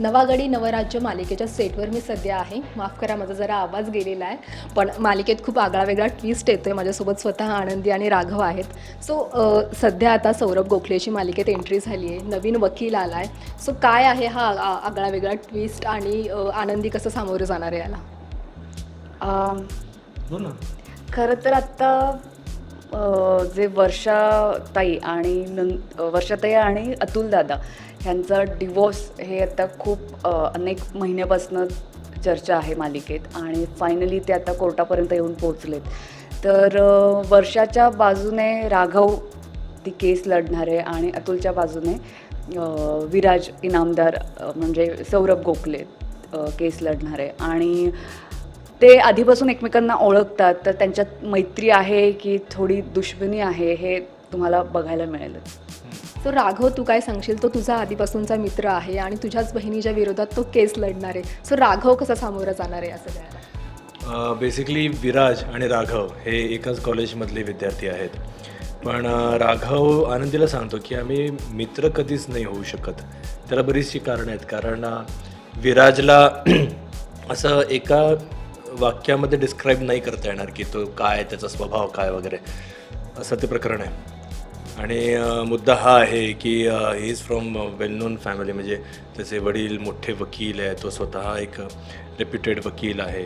नवागडी नवराज्य मालिकेच्या सेटवर मी सध्या आहे. माफ करा माझा जरा आवाज गेलेला आहे. पण मालिकेत खूप आगळा वेगळा ट्विस्ट येतो आहे माझ्यासोबत स्वतः आनंदी आणि राघव आहेत. सो सध्या आता सौरभ गोखलेची मालिकेत एंट्री झाली आहे. नवीन वकील आला आहे सो काय आहे हा आगळा वेगळा ट्विस्ट आणि आनंदी कसं सामोरं जाणार आहे याला? हो ना. खरं तर आत्ता जे वर्षाताई आणि नं वर्षाताई आणि अतुल दादा ह्यांचा डिवोर्स हे आता खूप अनेक महिन्यापासून चर्चा आहे मालिकेत आणि फायनली ते आता कोर्टापर्यंत येऊन पोहोचलेत. तर वर्षाच्या बाजूने राघव ती केस लढणार आहे आणि अतुलच्या बाजूने विराज इनामदार म्हणजे सौरभ गोखले केस लढणार आहे. आणि ते आधीपासून एकमेकांना ओळखतात तर त्यांच्यात मैत्री आहे की थोडी दुश्मनी आहे हे तुम्हाला बघायला मिळेलच. सो राघव तू काय सांगशील? तो तुझा आधीपासूनचा मित्र आहे आणि तुझ्याच बहिणीच्या विरोधात तो केस लढणार आहे. सो राघव कसा सामोरं जाणार आहे असं सगळ्याला बेसिकली विराज आणि राघव हे एकाच कॉलेजमधले विद्यार्थी आहेत. पण राघव आनंदीला सांगतो की आम्ही मित्र कधीच नाही होऊ शकत. त्याला बरीचशी कारणं आहेत. कारण विराजला असं एका वाक्यामध्ये डिस्क्राईब नाही करता येणार की तो काय त्याचा स्वभाव काय वगैरे. असं ते प्रकरण आहे. आणि मुद्दा हा आहे की he is from well known family म्हणजे त्याचे वडील मोठे वकील आहे तो स्वतः एक रेप्युटेड वकील आहे.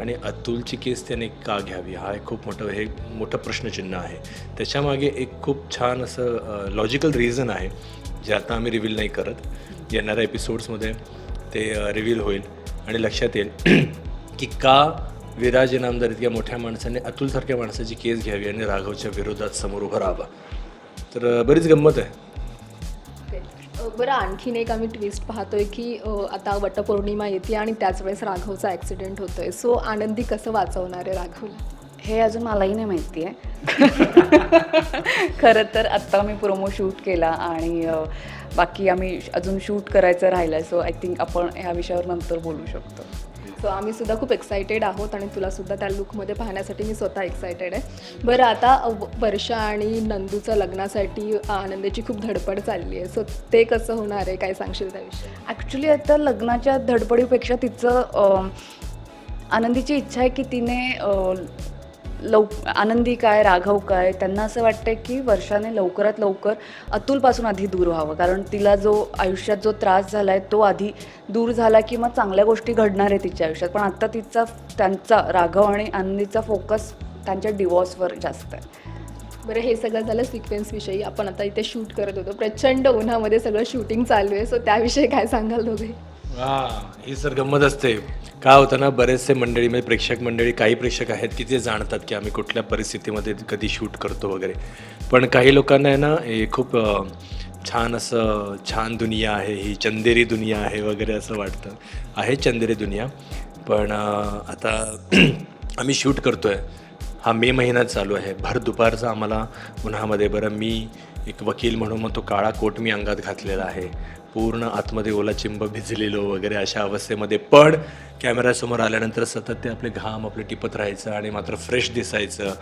आणि अतुलची केस त्याने का घ्यावी? हा एक खूप मोठं हे मोठं प्रश्नचिन्ह आहे. त्याच्यामागे एक खूप छान असं लॉजिकल रिझन आहे जे आता आम्ही रिव्हील नाही करत. येणाऱ्या एपिसोड्समध्ये ते रिव्हील होईल. आणि लक्षात येईल की का विराज इनामदार इतक्या मोठ्या माणसाने अतुलसारख्या माणसाची केस घ्यावी आणि राघवच्या विरोधात समोर उभं राहावं? तर बरीच गंमत आहे. बरं आणखीन एक आम्ही ट्विस्ट पाहतोय की आता वटपौर्णिमा येते आणि त्याच वेळेस राघवचा ॲक्सिडेंट होतोय. सो आनंदी कसं वाचवणार आहे राघवला हे अजून मलाही नाही माहिती आहे. खरं तर आत्ता मी प्रोमो शूट केला आणि अ, बाकी आम्ही अजून शूट करायचं राहिलं आहे सो आय थिंक आपण ह्या विषयावर नंतर बोलू शकतो. सो आम्ही सुद्धा खूप एक्सायटेड आहोत आणि तुला सुद्धा त्या लुकमध्ये पाहण्यासाठी मी स्वतः एक्सायटेड आहे. बरं आता वर्षा आणि नंदूचं लग्नासाठी आनंदाची खूप धडपड चालली आहे. सो ते कसं होणार आहे? काय सांगशील त्याविषयी? ॲक्च्युली आता लग्नाच्या धडपडीपेक्षा तिचं आनंदीची इच्छा आहे की तिने लव आनंदी काय राघव काय त्यांना असं वाटतं की वर्षाने लवकरात लवकर अतुलपासून आधी दूर व्हावं. कारण तिला जो आयुष्यात जो त्रास झाला आहे तो आधी दूर झाला की मग चांगल्या गोष्टी घडणार आहे तिच्या आयुष्यात. पण आत्ता तिचा त्यांचा राघव आणि आनंदीचा फोकस त्यांच्या डिवॉर्सवर जास्त आहे. बरं हे सगळं झालं सिक्वेन्सविषयी आपण आता इथे शूट करत होतो. प्रचंड उन्हामध्ये सगळं शूटिंग चालू आहे. सो त्याविषयी काय सांगाल दोघे? हा ही सर गंमत असते. काय होतं ना बरेचसे मंडळी म्हणजे प्रेक्षक मंडळी काही प्रेक्षक आहेत की ते जाणतात की आम्ही कुठल्या परिस्थितीमध्ये कधी शूट करतो वगैरे. पण काही लोकांना आहे ना हे खूप छान असं छान दुनिया आहे ही चंदेरी दुनिया आहे वगैरे असं वाटतं. आहे चंदेरी दुनिया. पण आता आम्ही शूट करतो आहे हा मे महिना चालू आहे. भर दुपारचा आम्हाला उन्हामध्ये बरं मी एक वकील म्हणून मग तो काळा कोट मी अंगात घातलेला आहे. पूर्ण आतमध्ये ओला चिंब भिजलेलो वगैरे अशा अवस्थेमध्ये पण कॅमेऱ्यासमोर आल्यानंतर सतत ते आपले घाम आपले टिपत राहायचं आणि मात्र फ्रेश दिसायचं.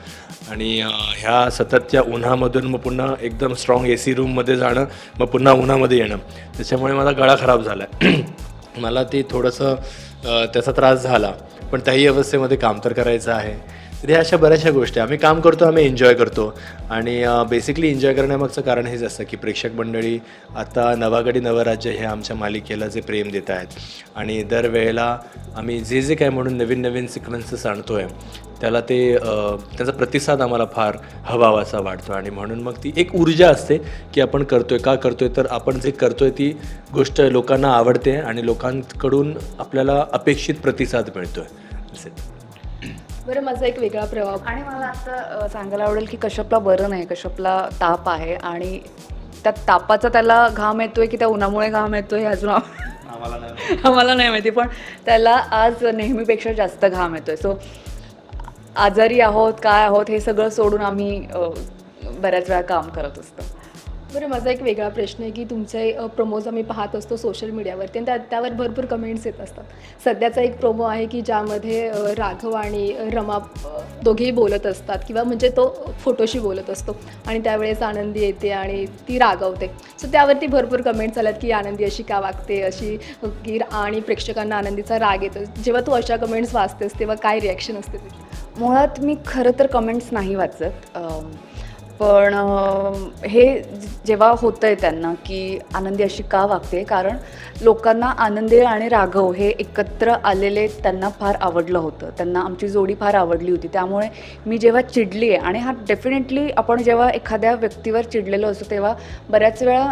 आणि ह्या सततच्या उन्हामधून मग पुन्हा एकदम स्ट्रॉंग ए सी रूममध्ये जाणं मग पुन्हा उन्हामध्ये येणं. त्याच्यामुळे माझा गळा खराब झाला. मला ते थोडंसं त्याचा त्रास झाला. पण त्याही अवस्थेमध्ये काम तर करायचं आहे. तर ह्या अशा बऱ्याचशा गोष्टी. आम्ही काम करतो आम्ही एन्जॉय करतो. आणि बेसिकली एन्जॉय करण्यामागचं कारण हेच असतं की प्रेक्षक मंडळी आता नवागडी नवराज्य हे आमच्या मालिकेला जे प्रेम देत आहेत. आणि दरवेळेला आम्ही जे जे काय म्हणून नवीन नवीन सिक्वेन्सेस आणतो आहे त्याला ते त्याचा प्रतिसाद आम्हाला फार हवावासा वाटतो आणि म्हणून मग ती एक ऊर्जा असते की आपण करतो आहे का करतो आहे तर आपण जे करतो आहे ती गोष्ट लोकांना आवडते आणि लोकांकडून आपल्याला अपेक्षित प्रतिसाद मिळतोय. असे बरं माझा एक वेगळा प्रभाव. आणि मला आता अ, सांगायला आवडेल की कश्यपला बरं नाही. कश्यपला ताप आहे आणि त्या तापाचा त्याला घाम येतोय की त्या उन्हामुळे घाम येतोय हे अजून आम- आम्हाला नाही माहिती. पण त्याला आज नेहमीपेक्षा जास्त घाम येतोय. सो आजारी आहोत काय आहोत हे सगळं सोडून आम्ही बऱ्याच वेळा काम करत असतो. बरं माझा एक वेगळा प्रश्न आहे की तुमचे प्रोमोज आम्ही पाहत असतो सोशल मीडियावरती आणि त्या त्यावर भरपूर कमेंट्स येत असतात. सध्याचा एक प्रोमो आहे की ज्यामध्ये राघव आणि रमा दोघेही बोलत असतात किंवा म्हणजे तो फोटोशी बोलत असतो आणि त्यावेळेस आनंदी येते आणि ती रागवते. सो त्यावरती भरपूर कमेंट्स आल्यात की आनंदी अशी का वागते अशी की आणि प्रेक्षकांना आनंदीचा राग येतो. जेव्हा तू अशा कमेंट्स वाचतेस तेव्हा काय रिॲक्शन असते मुळात मी खरं तर कमेंट्स नाही वाचत. पण हे जेव्हा होतं आहे त्यांना की आनंदी अशी का वागते? कारण लोकांना आनंदी आणि राघव हे एकत्र आलेले त्यांना फार आवडलं होतं. त्यांना आमची जोडी फार आवडली होती. त्यामुळे मी जेव्हा चिडली आहे आणि हा डेफिनेटली आपण जेव्हा एखाद्या व्यक्तीवर चिडलेलो असतो तेव्हा बऱ्याच वेळा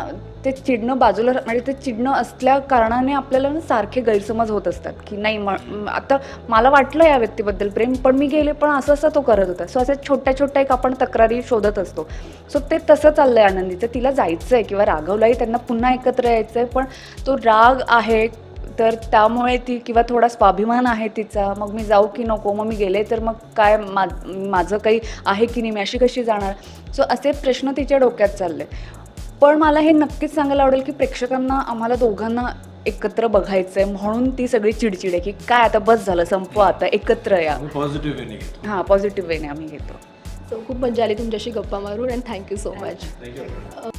ते चिडणं बाजूला म्हणजे ते चिडणं असल्या कारणाने आपल्याला ना सारखे गैरसमज होत असतात की नाही म आता मला वाटलं या व्यक्तीबद्दल प्रेम पण मी गेले पण असं असं तो करत होता. सो असं छोट्या छोट्या एक आपण तक्रारी शोधत असतो. सो ते तसं चाललं आहे आनंदीचं तिला जायचं आहे किंवा राघवलाही त्यांना पुन्हा एकत्र यायचं आहे पण तो राग आहे तर त्यामुळे ती किंवा थोडा स्वाभिमान आहे तिचा. मग मी जाऊ की नको? मग मी गेले तर मग काय मा माझं काही आहे की नाही? मी अशी कशी जाणार? सो असे प्रश्न तिच्या डोक्यात चालले. पण मला हे नक्कीच सांगायला आवडेल की प्रेक्षकांना आम्हाला दोघांना एकत्र बघायचं आहे म्हणून ती सगळी चिडचिड आहे की काय आता बस झालं संपवा आता एकत्र या. पॉझिटिव्ह हां पॉझिटिव्ह वेने आम्ही घेतो. सो खूप मजा आली तुमच्याशी गप्पा मारून and thank you so much thank you